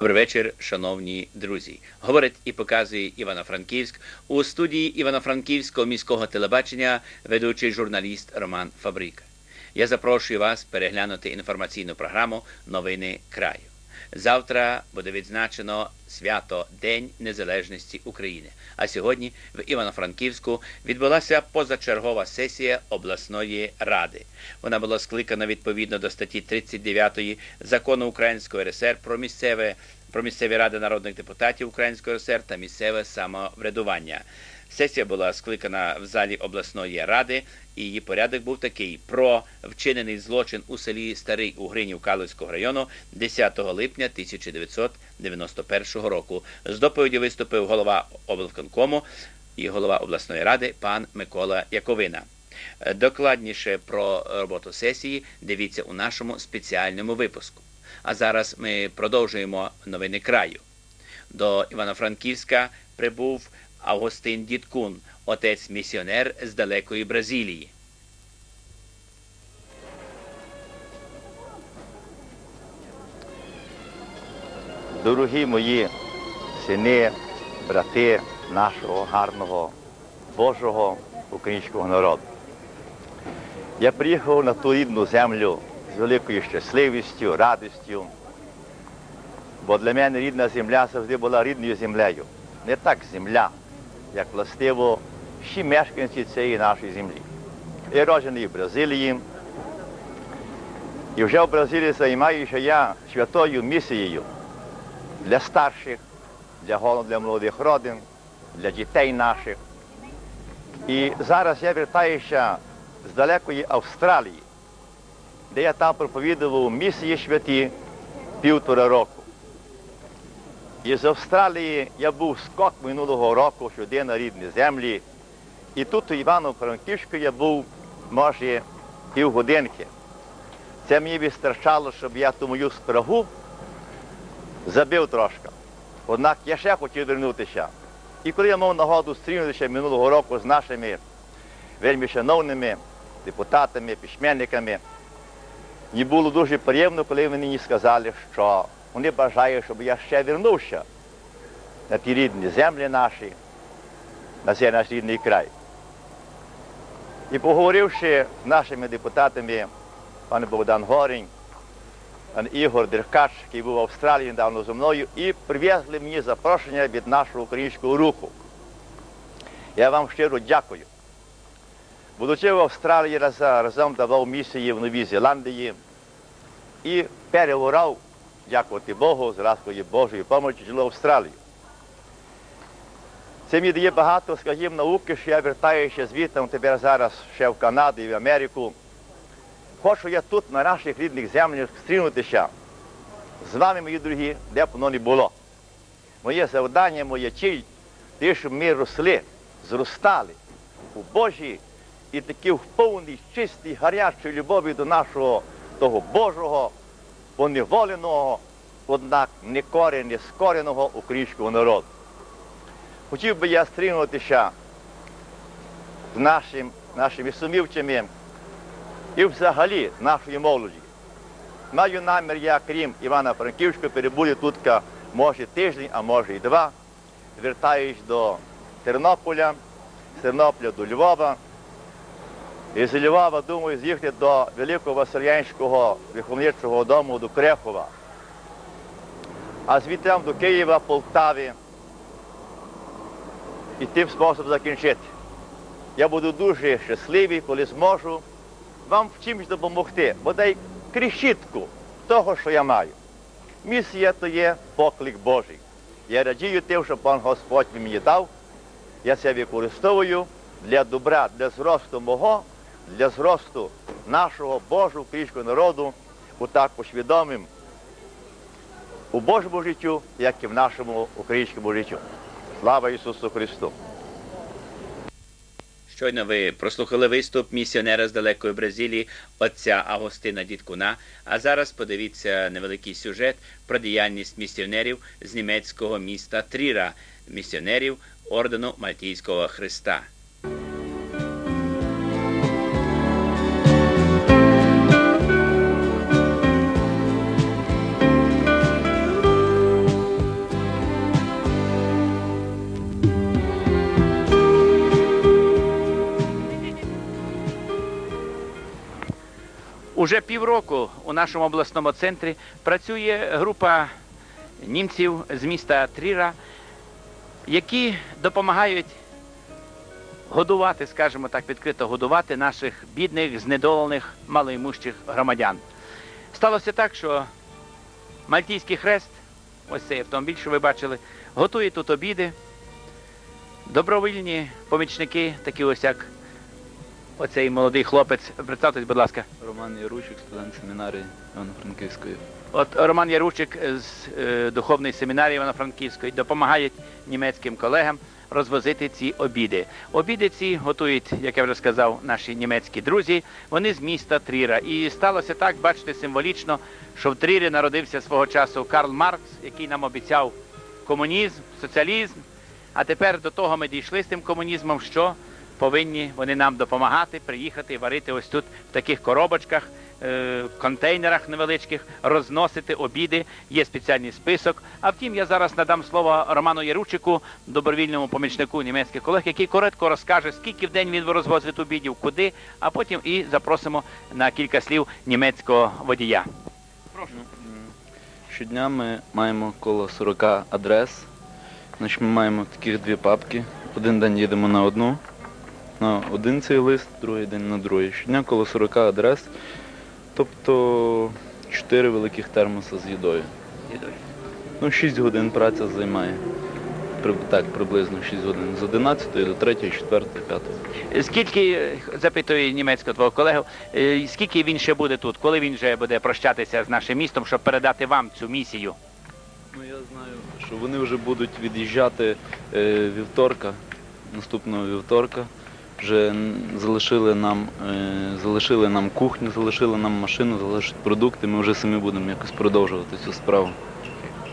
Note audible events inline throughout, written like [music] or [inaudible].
Добрий вечір, шановні друзі. Говорить і показує Івано-Франківськ у студії Івано-Франківського міського телебачення ведучий журналіст Роман Фабрика. Я запрошую вас переглянути інформаційну програму Новини краю. Завтра буде відзначено свято День Незалежності України. А сьогодні в Івано-Франківську відбулася позачергова сесія обласної ради. Вона була скликана відповідно до статті 39 закону Української РСР про місцеве про місцеві ради народних депутатів Української РСР та місцеве самоврядування. Сесія була скликана в залі обласної ради, і її порядок був такий: про вчинений злочин у селі Старий Угринів Калицького району 10 липня 1991 року. З доповіді виступив голова облвиконкому і голова обласної ради пан Микола Яковина. Докладніше про роботу сесії дивіться у нашому спеціальному випуску. А зараз ми продовжуємо новини краю. До Івано-Франківська прибув Августин Діткун, отець місіонер з далекої Бразилії. Дорогі мої сини, брати нашого гарного Божого українського народу. Я приїхав на ту рідну землю з великою щасливістю, радістю, бо для мене рідна земля завжди була рідною землею. Не так земля, як властиво всі мешканці цієї нашої землі. Я роджений в Бразилії, і вже в Бразилії займаюся я святою місією для старших, для для молодих родин, для дітей наших. І зараз я вертаюся з далекої Австралії, де я там проповідував місії святі півтора року. І з Австралії я був скок минулого року сюди на рідні землі. І тут у Івано-Франківську я був, може, півгодинки. Це мені вистачало, щоб я ту мою спрагу забив трошки. Однак я ще хотів вернутися. І коли я мав нагоду зустрінутися минулого року з нашими вельми шановними депутатами, письменниками, мені було дуже приємно, коли вони мені сказали, що вони бажають, щоб я ще вернувся на ті рідні землі наші, на цей наш рідний край. І поговоривши з нашими депутатами, пан Богдан Горень, пан Ігор Деркач, який був в Австралії недавно зі мною, і привезли мені запрошення від нашого українського руху. Я вам щиро дякую. Будучи в Австралії, разом давав місії в Новій Зеландії і переворав, дякувати Богу, з ласкою Божої помочі, жило в Австралію. Це мені дає багато, скажімо, науки, що я вертаюся звідти тепер зараз ще в Канаду і в Америку. Хочу я тут, на наших рідних землях, зустрінутися з вами, мої дорогі, де б воно не було. Моє завдання, моя ціль, те, щоб ми росли, зростали у Божій і такі в повній, чистій, гарячій любові до нашого того Божого, поневоленого, однак не коре, не скореного українського народу. Хотів би я стрінутися з нашим, нашими сумівцями і взагалі нашої молоді. Маю намір я, крім Івана Франківського, перебути тут може тиждень, а може і два. Звертаюсь до Тернополя, з Тернополя до Львова. І з Львова, думаю, з'їхати до Великого Васильянського виховничого дому до Крехова. А звідти до Києва, Полтави. І тим способом закінчити. Я буду дуже щасливий, коли зможу вам в чимось допомогти, бодай крішітку того, що я маю. Місія то є поклик Божий. Я радію тим, що пан Господь мені дав. Я це використовую для добра, для зросту мого, для зросту нашого Божого українського народу, у так посвідомим у Божому життю, як і в нашому українському життю. Слава Ісусу Христу! Щойно ви прослухали виступ місіонера з далекої Бразилії, отця Агостина Діткуна. А зараз подивіться невеликий сюжет про діяльність місіонерів з німецького міста Тріра, місіонерів ордену Мальтійського Христа. Уже півроку у нашому обласному центрі працює група німців з міста Тріра, які допомагають годувати, скажімо так, відкрито годувати наших бідних, знедолених, малоімущих громадян. Сталося так, що Мальтійський хрест, ось цей автомобіль, що ви бачили, готує тут обіди. Добровільні помічники, такі ось як оцей молодий хлопець. Представтесь, будь ласка. Роман Яручик, студент семінарії Івано-Франківської. От Роман Яручик з е, духовної семінарії Івано-Франківської допомагає німецьким колегам розвозити ці обіди. Обіди ці готують, як я вже сказав, наші німецькі друзі. Вони з міста Тріра. І сталося так, бачите, символічно, що в Трірі народився свого часу Карл Маркс, який нам обіцяв комунізм, соціалізм. А тепер до того ми дійшли з тим комунізмом, що повинні вони нам допомагати, приїхати і варити ось тут в таких коробочках, е, контейнерах невеличких, розносити обіди. Є спеціальний список. А втім, я зараз надам слово Роману Яручику, добровільному помічнику німецьких колег, який коротко розкаже, скільки в день він розвозить обідів, куди, а потім і запросимо на кілька слів німецького водія. Прошу. Щодня ми маємо коло 40 адрес. Значить, ми маємо таких дві папки. Один день їдемо на одну, на один цей лист, другий день на другий. Щодня коло 40 адрес, тобто 4 великих термоса з їдою. Ну, 6 годин праця займає. Так, приблизно 6 годин. З 11 до 3, 4, 5. Скільки, запитую німецького твого колегу, е, скільки він ще буде тут? Коли він вже буде прощатися з нашим містом, щоб передати вам цю місію? Ну я знаю, що вони вже будуть від'їжджати е, вівторка, наступного вівторка. Вже залишили нам, е, залишили нам кухню, залишили нам машину, залишать продукти. Ми вже самі будемо якось продовжувати цю справу.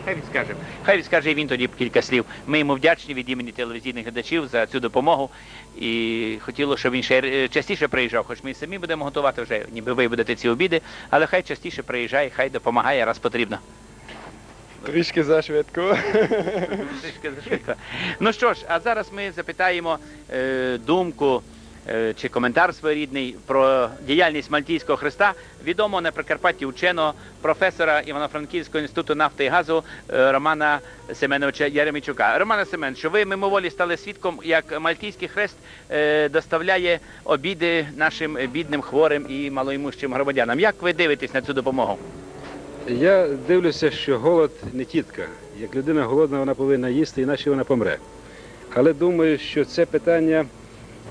Хай він скаже. Хай він скаже і він тоді кілька слів. Ми йому вдячні від імені телевізійних глядачів за цю допомогу. І хотіло, щоб він ще е, частіше приїжджав, хоч ми самі будемо готувати вже, ніби ви будете ці обіди, але хай частіше приїжджає, хай допомагає, раз потрібно. Трішки зашвидко. [laughs] Трішки зашвидко. Ну що ж, а зараз ми запитаємо е, думку е, чи коментар своєрідний про діяльність Мальтійського Христа, відомого на Прикарпатті ученого професора Івано-Франківського інституту нафти і газу е, Романа Семеновича Яремічука. Романа Семеновичу, ви мимоволі стали свідком, як Мальтійський хрест е, доставляє обіди нашим бідним, хворим і малоімущим громадянам. Як ви дивитесь на цю допомогу? Я дивлюся, що голод не тітка. Як людина голодна, вона повинна їсти, іначе вона помре. Але думаю, що це питання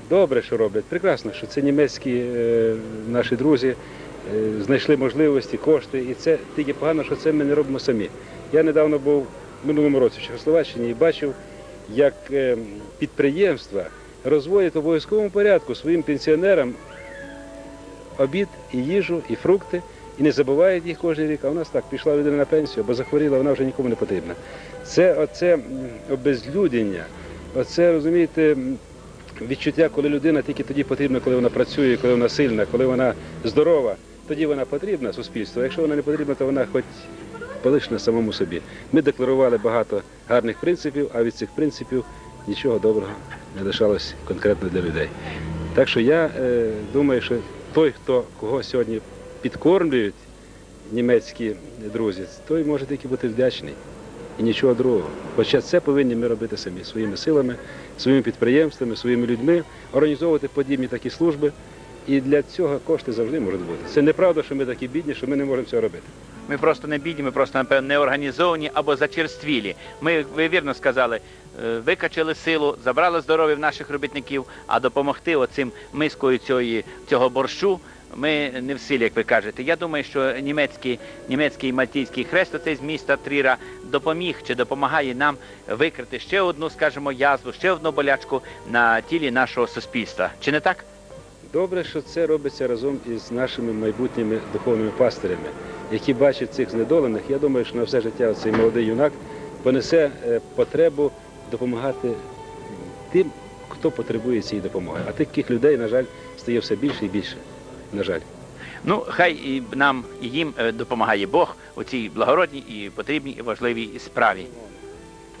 добре, що роблять. Прекрасно, що це німецькі е, наші друзі е, знайшли можливості, кошти. І це тільки погано, що це ми не робимо самі. Я недавно був в минулому році в Чехословаччині і бачив, як е, підприємства розводять в обов'язковому порядку своїм пенсіонерам обід і їжу, і фрукти, і не забувають їх кожен рік. А у нас так пішла людина на пенсію, або захворіла, вона вже нікому не потрібна. Це оце обезлюдення, оце розумієте. Відчуття, коли людина тільки тоді потрібна, коли вона працює, коли вона сильна, коли вона здорова, тоді вона потрібна суспільству. Якщо вона не потрібна, то вона хоч полишна самому собі. Ми декларували багато гарних принципів, а від цих принципів нічого доброго не лишалось конкретно для людей. Так що я е, думаю, що той, хто кого сьогодні підкормлюють німецькі друзі, той може тільки бути вдячний і нічого другого. Хоча це повинні ми робити самі своїми силами, своїми підприємствами, своїми людьми, організовувати подібні такі служби. І для цього кошти завжди можуть бути. Це неправда, що ми такі бідні, що ми не можемо цього робити. Ми просто не бідні, ми просто напевно не організовані або зачерствілі. Ми, ви вірно сказали, е, викачали силу, забрали здоров'я в наших робітників, а допомогти оцим мискою цього борщу. Ми не в силі, як ви кажете. Я думаю, що німецький, німецький мальтійський хрест, оцей з міста Тріра, допоміг чи допомагає нам викрити ще одну, скажімо, язву, ще одну болячку на тілі нашого суспільства. Чи не так? Добре, що це робиться разом із нашими майбутніми духовними пастирями, які бачать цих знедолених. Я думаю, що на все життя цей молодий юнак понесе е, потребу допомагати тим, хто потребує цієї допомоги. А таких людей, на жаль, стає все більше і більше. На жаль. Ну, хай і нам і їм е, допомагає Бог у цій благородній і потрібній і важливій справі.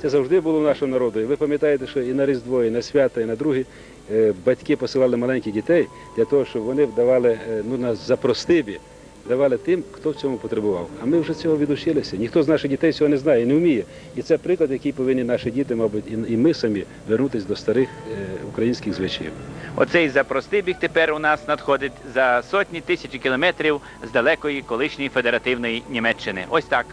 Це завжди було в нашому народу. І ви пам'ятаєте, що і на Різдво, і на свята, і на другі е, батьки посилали маленьких дітей для того, щоб вони вдавали е, ну, на запростибі давали тим, хто в цьому потребував. А ми вже цього відучилися. Ніхто з наших дітей цього не знає не вміє. І це приклад, який повинні наші діти, мабуть, і- ми самі вернутися до старих е, українських звичаїв. Оцей запростий біг тепер у нас надходить за сотні тисячі кілометрів з далекої колишньої федеративної Німеччини. Ось так.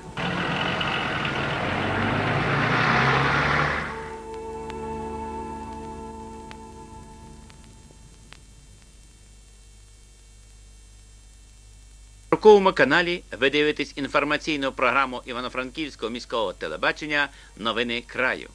На каналі ви дивитесь інформаційну програму Івано-Франківського міського телебачення Новини краю.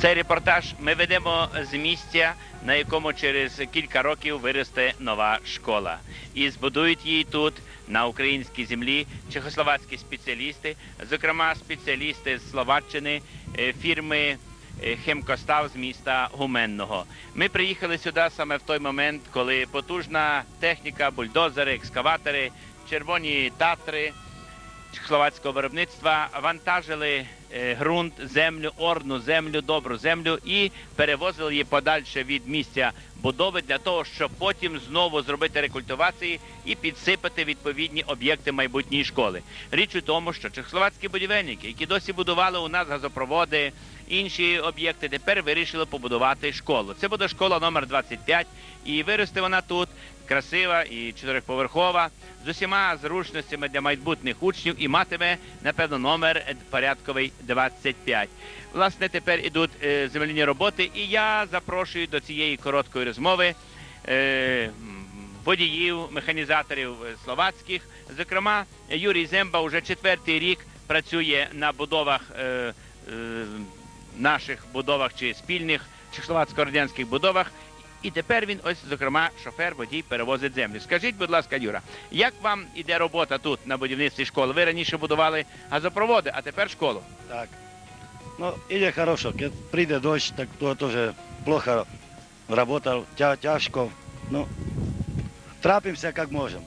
Цей репортаж ми ведемо з місця, на якому через кілька років виросте нова школа. І збудують її тут, на українській землі, чехословацькі спеціалісти, зокрема спеціалісти з Словаччини, е, фірми е, Хемкостав з міста Гуменного. Ми приїхали сюди саме в той момент, коли потужна техніка, бульдозери, екскаватори, червоні татри чехословацького виробництва вантажили ґрунт, землю, орну землю, добру землю і перевозили її подальше від місця будови для того, щоб потім знову зробити рекультивації і підсипати відповідні об'єкти майбутньої школи. Річ у тому, що чехословацькі будівельники, які досі будували у нас газопроводи, інші об'єкти, тепер вирішили побудувати школу. Це буде школа номер 25, і виросте вона тут красива і чотириповерхова, з усіма зручностями для майбутніх учнів і матиме, напевно, номер порядковий 25. Власне, тепер ідуть е, земляні роботи, і я запрошую до цієї короткої розмови е, водіїв, механізаторів словацьких. Зокрема, Юрій Земба вже четвертий рік працює на будовах. Е, наших будовах чи спільних чехословацько-радянських будовах. І тепер він ось, зокрема, шофер, водій перевозить землю. Скажіть, будь ласка, Юра, як вам іде робота тут на будівництві школи? Ви раніше будували газопроводи, а тепер школу. Так. Ну, ide хорошо. Keď príde dojsť, tak to, to že plocha тя, тяжко. Ну, трапимося, як можемо.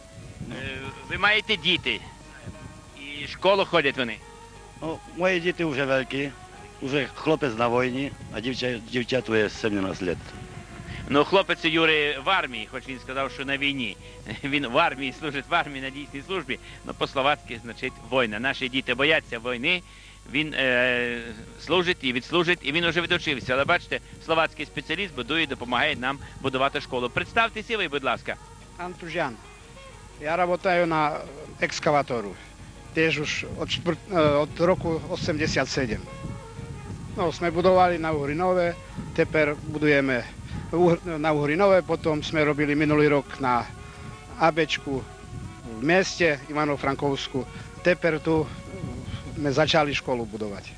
Е, Ви маєте діти, і в школу ходять вони. Ну, мої діти вже великі, вже хлопець на війні, а дівча, дівчату є 17 років. Ну, хлопець Юри в армії, хоч він сказав, що на війні. Він в армії служить в армії на дійсній службі. Ну, по-словацьки значить війна. Наші діти бояться війни. Він е, служить і відслужить, і він вже відучився. Але бачите, словацький спеціаліст будує, допомагає нам будувати школу. Представтеся ви, будь ласка. Antužian. Ja работаю на екскаватору. Теж od, čtvrt, eh, od roku 87. No, sme budovali na Uhrinové, tepер budujeme u- na Uhrinové, potom sme robili minulý rok na Abečku v meste Ivano-Frankovsku. Tepер tu sme začali školu budovať.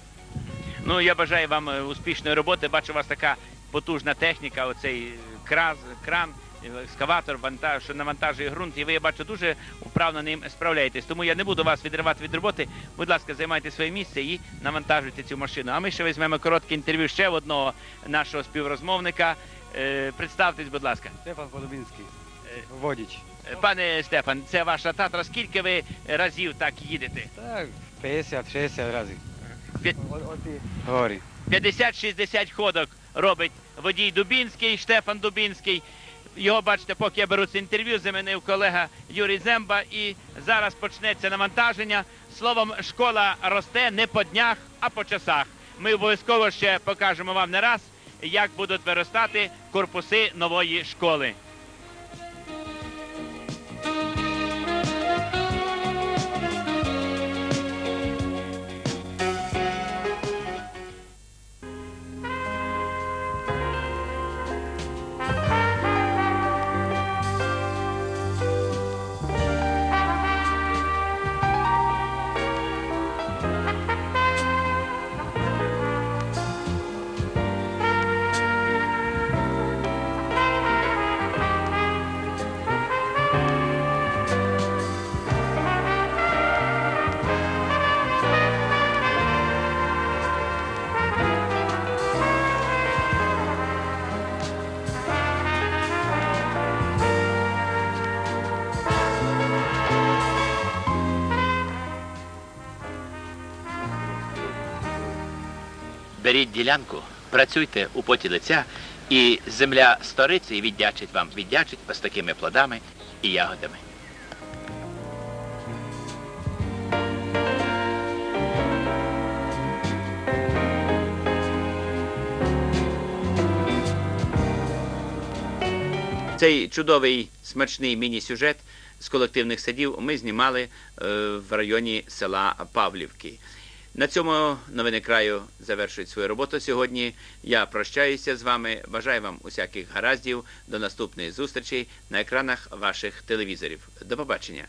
Ну, я бажаю вам успішної роботи. Бачу, у вас така потужна техніка, оцей краз, кран, екскаватор, вантаж, що навантажує ґрунт, і ви, я бачу, дуже вправно ним справляєтесь. Тому я не буду вас відривати від роботи. Будь ласка, займайте своє місце і навантажуйте цю машину. А ми ще візьмемо коротке інтерв'ю ще одного нашого співрозмовника. Е, Представтесь, будь ласка. Стефан Подобінський, Е, водіч. Е, Пане Стефан, це ваша татра. Скільки ви разів так їдете? Так, 50-60 разів. От горі. 50-60 ходок робить водій Дубінський, Штефан Дубінський. Його, бачите, поки я беру це інтерв'ю, замінив колега Юрій Земба. І зараз почнеться навантаження. Словом, школа росте не по днях, а по часах. Ми обов'язково ще покажемо вам не раз, як будуть виростати корпуси нової школи. Беріть ділянку, працюйте у поті лиця, і земля сториться і віддячить вам, віддячить ось такими плодами і ягодами. Цей чудовий смачний міні-сюжет з колективних садів ми знімали е, в районі села Павлівки. На цьому новини краю завершують свою роботу сьогодні. Я прощаюся з вами. Бажаю вам усяких гараздів. До наступної зустрічі на екранах ваших телевізорів. До побачення.